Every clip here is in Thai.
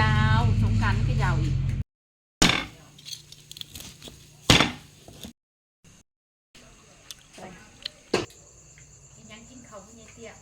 ยาว สงกรารก็ยาวอีก ยังกินเขาไม่เตี้ย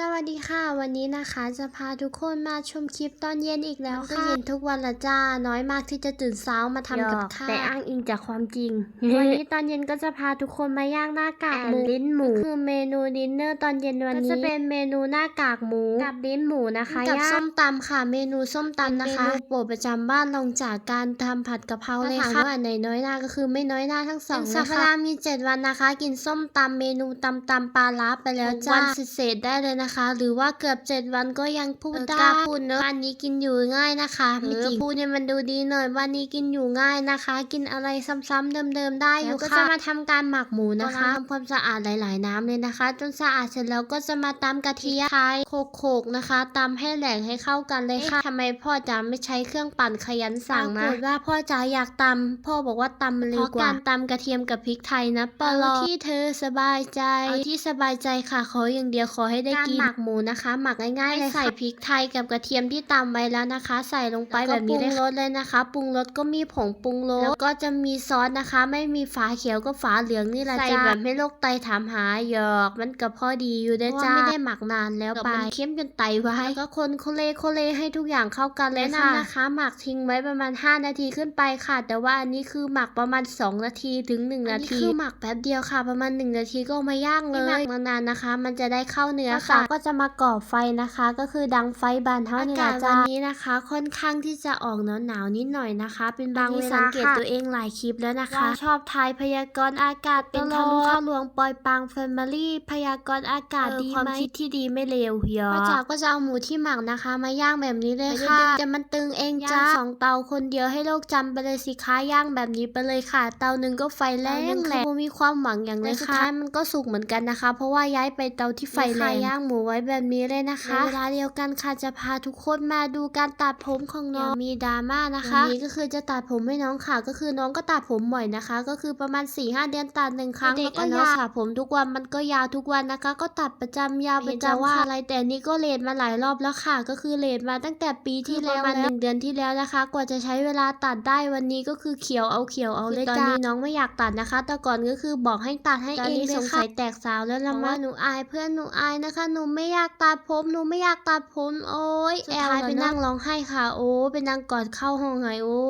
สวัสดีค่ะ วันนี้นะคะจะพาทุกคนมาชมคลิปตอนเย็นอีกแล้วค่ะก็เย็นทุกวันละจ้า น้อยมากที่จะตื่นเช้ามาทำกับข้าวแต่อ้างอิงจากความจริง วันนี้ตอนเย็นก็จะพาทุกคนมาย่างหน้ากากหมูลิ้นหมูคือเมนูดินเนอร์ตอนเย็นวันนี้ก็จะเป็นเมนูหน้ากากหมูกับลิ้นหมูนะคะกับส้มตำค่ะ เมนูส้มตำนะคะเมนูโปรดประจำบ้านลงจากการทำผัดกะเพราเลยค่ะว่าไหนน้อยหน้าก็คือไม่น้อยหน้าทั้งสองสัปดาห์มีเจ็ดวันนะคะ กินส้มตำเมนูตำตำปลาล้าไปแล้วจ้าวันเศษๆได้เลยนะคะ หรือว่าเกือบเจ็ดวันก็ยังพูดได้พูดเนอะวันนี้กินอยู่ง่ายนะคะไม่จริงพูดเนี่ยมันดูดีหน่อยวันนี้กินอยู่ง่ายนะคะ กินอะไรซ้ำๆเดิมๆได้อยู่ค่ะก็จะมาทำการหมักหมูนะคะทำความสะอาดหลายๆ น้ำเลยนะคะ จนสะอาดเสร็จแล้วก็จะมาตำกะเทียมไทยโขกๆนะคะตำให้แหลกให้เข้ากันเลยค่ะทำไมพ่อจ๋าไม่ใช้เครื่องปั่นขยันสั่งนะว่าพ่อจ๋าอยากตำพ่อบอกว่าตำมันเลยกว่าการตำกระเทียมกับพริกไทยนะปลอที่เธอสบายใจเอาที่สบายใจค่ะขออย่างเดียวขอให้ได้กินหมักหมูนะคะ หมักง่ายๆเลยใส่พริกไทยกับกระเทียมที่ตำไว้แล้วนะคะ ใส่ลงไปแบบนี้เลยปรุงรสเลยนะคะ ปรุงรสก็มีผงปรุงรสแล้วก็จะมีซอสนะคะ ไม่มีฝาเขียวก็ฝาเหลืองนี่แหละจ้าใส่แบบไม่โรคไตถามหาหยอก มันก็พอดีอยู่เด้อจ้าไม่ได้หมักนานแล้วไปมันเข้มจนไตไว้แล้วก็คนโคเลโคเลให้ทุกอย่างเข้ากันเลยค่ะนะคะ หมักทิ้งไว้ประมาณ 5 นาทีขึ้นไปค่ะ แต่ว่าอันนี้คือหมักประมาณ 2 นาทีถึง 1 นาทีคือหมักแป๊บเดียวค่ะ ประมาณ 1 นาทีก็เอามาย่างเลยหมักนานๆนะคะ มันจะได้เข้าเนื้อค่ะก็จะมาก่อไฟนะคะ ก็คือดังไฟบานเท่านี้ละจ้าวันนี้นะคะ ค่อนข้างที่จะออกหนาวหนาวๆนิดหน่อยนะคะ เป็นบางเวลาสังเกตตัวเองหลายคลิปแล้วนะคะ ชอบทายพยากรณ์อากาศเป็นทะลุทะลวงปอยปังแฟมิลี่พยากรณ์อากาศดีไหมความคิดที่ดีไม่เลวเหียพ่อจ๋าก็จะเอาหมูที่หมักนะคะ มาย่างแบบนี้เลยค่ะจะมันตึงเองจ้าสองเตาคนเดียวให้โลกจำไปเลยสิคะย่างแบบนี้ไปเลยค่ะ เตาหนึ่งก็ไฟแรงแหละมีความหวังอย่างเลยค่ะสุดท้ายมันก็สุกเหมือนกันนะคะ เพราะว่าย้ายไปเตาที่ไฟแรงย่างหมูไว้แบบนี้เลยนะคะเวลาเดียวกันค่ะจะพาทุกคนมาดูการตัดผมของน้องมีดราม่านะคะวันนี้ก็คือจะตัดผมให้น้องค่ะ ก็คือน้องก็ตัดผมบ่อยนะคะ ก็คือประมาณ4ี่ห้าเดือนตัดหนึ่งครั้งแล้วก็ยาวสระผมทุกวันมันก็ยาวทุกวันนะคะ ก็ตัดประจำยาวประจำว่าอะไรแต่นี่ก็เลทมาหลายรอบแล้วค่ะ ก็คือเลทมาตั้งแต่ปีที่แล้วประมาณหนึ่งเดือนที่แล้วนะคะ กว่าจะใช้เวลาตัดได้วันนี้ก็คือเขียวเอาเขียวเอาเลยจ้าตอนนี้น้องไม่อยากตัดนะคะ แต่ก่อนก็คือบอกให้ตัดให้เองเลยค่ะสงสัยแตกสาวแล้วละมั้งหนูอายเพื่อนหนูอายนะคะหนูไม่อยากตัดผม หนูไม่อยากตัดผม โอ๊ยแอลไปนั่งร้องไห้ค่ะ โอ้ไปนั่งกอดเข้าห้องไงโอ้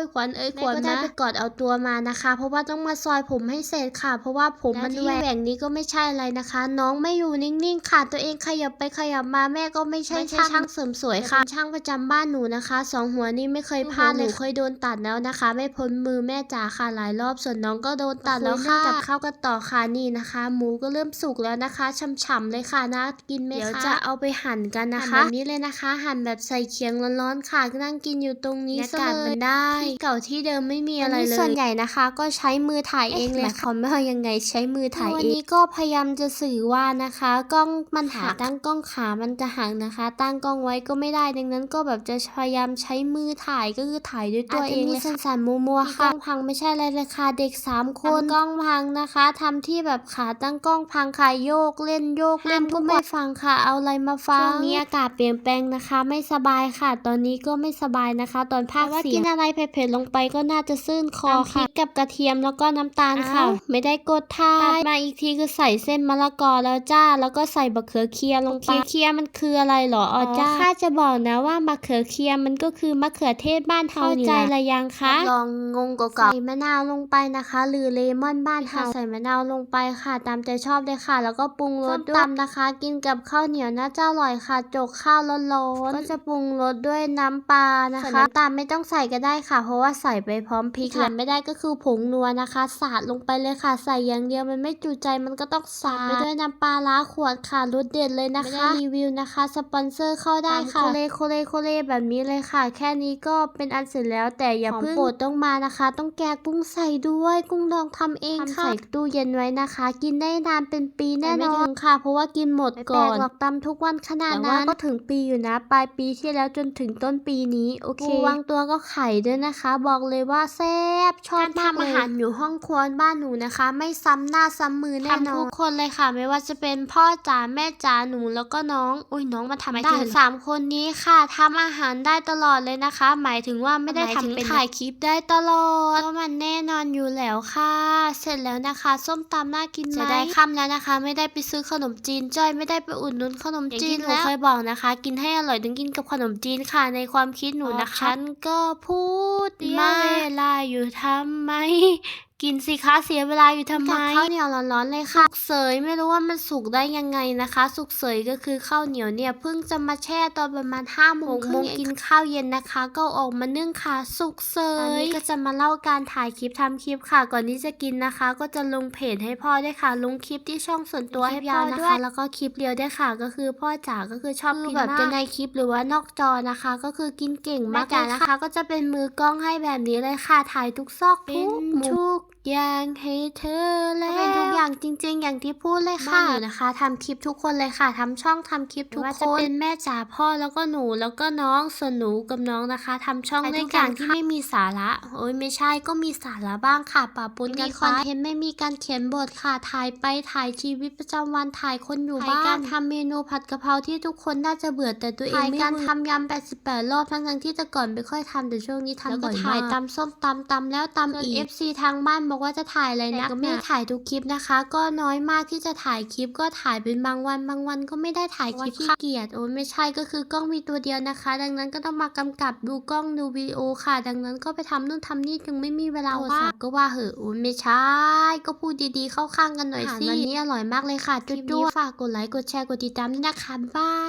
ยขวัญเอ้ยขวัญนะไปกอดเอาตัวมานะคะ เพราะว่าต้องมาซอยผมให้เสร็จค่ะ เพราะว่าผมมันแหว่งแหว่งนี้ก็ไม่ใช่อะไรนะคะ น้องไม่อยู่นิ่งๆค่ะ ตัวเองขยับไปขยับมาแม่ก็ไม่ใช่ช่างเสริมสวยค่ะ ช่างประจำบ้านหนูนะคะสองหัวนี่ไม่เคยพลาดเลยเคยโดนตัดแล้วนะคะ ไม่พ้นมือแม่จ๋าค่ะหลายรอบส่วนน้องก็โดนตัดแล้วค่ะกับข้าวกันต่อค่ะนี่นะคะ หมูก็เริ่มสุกแล้วนะคะฉ่ำๆเลยค่ะนะกินไหมคะ เดี๋ยวจะเอาไปหั่นกันนะคะแบบนี้เลยนะคะ หั่นแบบใส่เคียงร้อนๆค่ะนั่งกินอยู่ตรงนี้อากาศมันได้ที่เก่าที่เดิมไม่มีอะไรเลยส่วนใหญ่นะคะ ก็ใช้มือถ่ายเองเลยค่ะไม่ว่ายังไงใช้มือถ่ายเองวันนี้ก็พยายามจะสื่อว่านะคะกล้องมันหักตั้งกล้องขามันจะหักนะคะ ตั้งกล้องไว้ก็ไม่ได้ดังนั้นก็แบบจะพยายามใช้มือถ่ายก็คือถ่ายด้วยตัวเองเลยค่ะสั่นๆมัวๆค่ะกล้องพังไม่ใช่อะไรเลยค่ะเด็กสามคนกล้องพังนะคะทำที่แบบขาตั้งกล้องพังค่ะโยกเล่นโยกเล่นก็ไม่ฟังค่ะ เอาอะไรมาฟังช่วงนี้อากาศเปลี่ยนแปลงนะคะ ไม่สบายค่ะ ตอนนี้ก็ไม่สบายนะคะ ตอนภาคเสียงกินอะไรเผ็ดๆลงไปก็น่าจะซื่นคอค่ะพริกกับกระเทียมแล้วก็น้ำตาลค่ะ ไม่ได้กดท้ายมาอีกทีคือใส่เส้นมะละกอแล้วจ้า แล้วก็ใส่บะเขือเคียลงไปเคียมันคืออะไรหรออ๋อจ้าข้าจะบอกนะว่ามะเขือเคียมันก็คือมะเขือเทศบ้านเฮานี่แหละเข้าใจละยังคะลองงงก็ใส่มะนาวลงไปนะคะ หรือเลมอนบ้านเฮาใส่มะนาวลงไปค่ะ ตามใจชอบเลยค่ะ แล้วก็ปรุงรสด้วยตำนะคะกินกับข้าวเหนียวน่าจะอร่อยค่ะจกข้าวร้อนๆก็จะปรุงรสด้วยน้ำปลานะคะน้ำตาลไม่ต้องใส่ก็ได้ค่ะ เพราะว่าใส่ไปพร้อมพริกค่ะไม่ได้ก็คือผงนัวนะคะ สาดลงไปเลยค่ะ ใส่อย่างเดียวมันไม่จุใจมันก็ต้องสาดไปด้วยน้ำปลาล้าขวดค่ะรสเด็ดเลยนะคะรีวิวนะคะสปอนเซอร์เข้าได้ค่ะโคเลโคเลโคเลแบบนี้เลยค่ะ แค่นี้ก็เป็นอันเสร็จแล้วแต่อย่าเพิ่งโปรดต้องมานะคะ ต้องแกะกุ้งใส่ด้วย กุ้งดองทำเองค่ะใส่ตู้เย็นไว้นะคะ กินได้นานเป็นปีแน่นอนค่ะ เพราะว่ากินหมดก่อนหรอกตำทุกวันขนาดนั้นก็ถึงปีอยู่นะ ปลายปีที่แล้วจนถึงต้นปีนี้ โอเควางตัวก็ไข่ด้วยนะคะ บอกเลยว่าแซ่บชอบมากเลยทำอาหารอยู่ห้องครัวบ้านหนูนะคะ ไม่ซ้ำหน้าซ้ำมือแน่นอนทุกคนเลยค่ะ ไม่ว่าจะเป็นพ่อจ๋าแม่จ๋าหนูแล้วก็น้อง อุ้ยน้องมาทำได้สามคนนี้ค่ะทำอาหารได้ตลอดเลยนะคะ หมายถึงว่าไม่ได้ทำเป็นถ่ายคลิปได้ตลอดก็มันแน่นอนอยู่แล้วค่ะ เสร็จแล้วนะคะ ส้มตำน่ากินไหมจะได้ค่ำแล้วนะคะ ไม่ได้ไปซื้อขนมจีนจ้อยไม่ได้ไปอุดหนุนขนมจีนแล้วเคยบอกนะคะ กินให้อร่อยต้องกินกับขนมจีนค่ะ ในความคิดหนูนะคะฉันก็พูดมาเวลาอยู่ทำไมกินสิคะเสียเวลาอยู่ทำไมข้าวเหนียวร้อนๆเลยค่ะสุกเสยไม่รู้ว่ามันสุกได้ยังไงนะคะ สุกเสยก็คือข้าวเหนียวเนี่ยเพิ่งจะมาแช่ตอนประมาณห้าโมงโมงกินข้าวเย็นนะคะ ก็ออกมานึ่งค่ะ สุกเสยอันนี้ก็จะมาเล่าการถ่ายคลิปทำคลิปค่ะ ก่อนที่จะกินนะคะ ก็จะลงเพจให้พ่อด้วยค่ะ ลงคลิปที่ช่องส่วนตัวให้พ่อนะคะ แล้วก็คลิปเดียวด้วยค่ะ ก็คือพ่อจ๋าก็คือชอบกินแบบจะในคลิปหรือว่านอกจอนะคะ ก็คือกินเก่งมากเลยนะคะ ก็จะเป็นมือกล้องให้แบบนี้เลยค่ะถ่ายทุกซอกทุกมุมทุก อย่างให้เธอแล้วเป็นทุกอย่างจริง ๆ อย่างที่พูดเลยค่ะหนูนะคะทำคลิปทุกคนเลยค่ะทำช่องทำคลิปทุกคนว่าจะเป็นแม่จ๋าพ่อแล้วก็หนูแล้วก็น้องส่วนหนูกับน้องนะคะทำช่องด้วยกันที่ไม่มีสาระ โอ้ยไม่ใช่ก็มีสาระบ้างค่ะปะปนกันคอนเทนต์ไม่มีการเขียนบทค่ะถ่ายไปถ่ายชีวิตประจำวันถ่ายคนอยู่บ้านการทำเมนูผัดกะเพราที่ทุกคนน่าจะเบื่อแต่ตัวเองไม่การทำยำ88 รอบทั้งๆที่แต่ก่อนไม่ค่อยทำแต่ช่วงนี้ทำบ่อยมากถ่ายตำส้มตำตำแล้วตำอีก FC ทางบ้านบอกว่าจะถ่ายอะไรนะก็ไม่ได้ถ่ายทุกคลิปนะคะ ก็น้อยมากที่จะถ่ายคลิปก็ถ่ายเป็นบางวันบางวันก็ไม่ได้ถ่ายคลิปขี้เกียจโอ้ไม่ใช่ก็คือกล้องมีตัวเดียวนะคะ ดังนั้นก็ต้องมากำกับดูกล้องดูวิดีโอค่ะ ดังนั้นก็ไปทำนู่นทำนี่จึงไม่มีเวลาว่างก็ว่าเหอะโอ้ไม่ใช่ ก็พูดดีๆเข้าข้างกันหน่อยสิวันนี้อร่อยมากเลยค่ะจุ๊บๆฝากกดไลค์กดแชร์กดติดตามด้วยนะคะบ๊ายบาย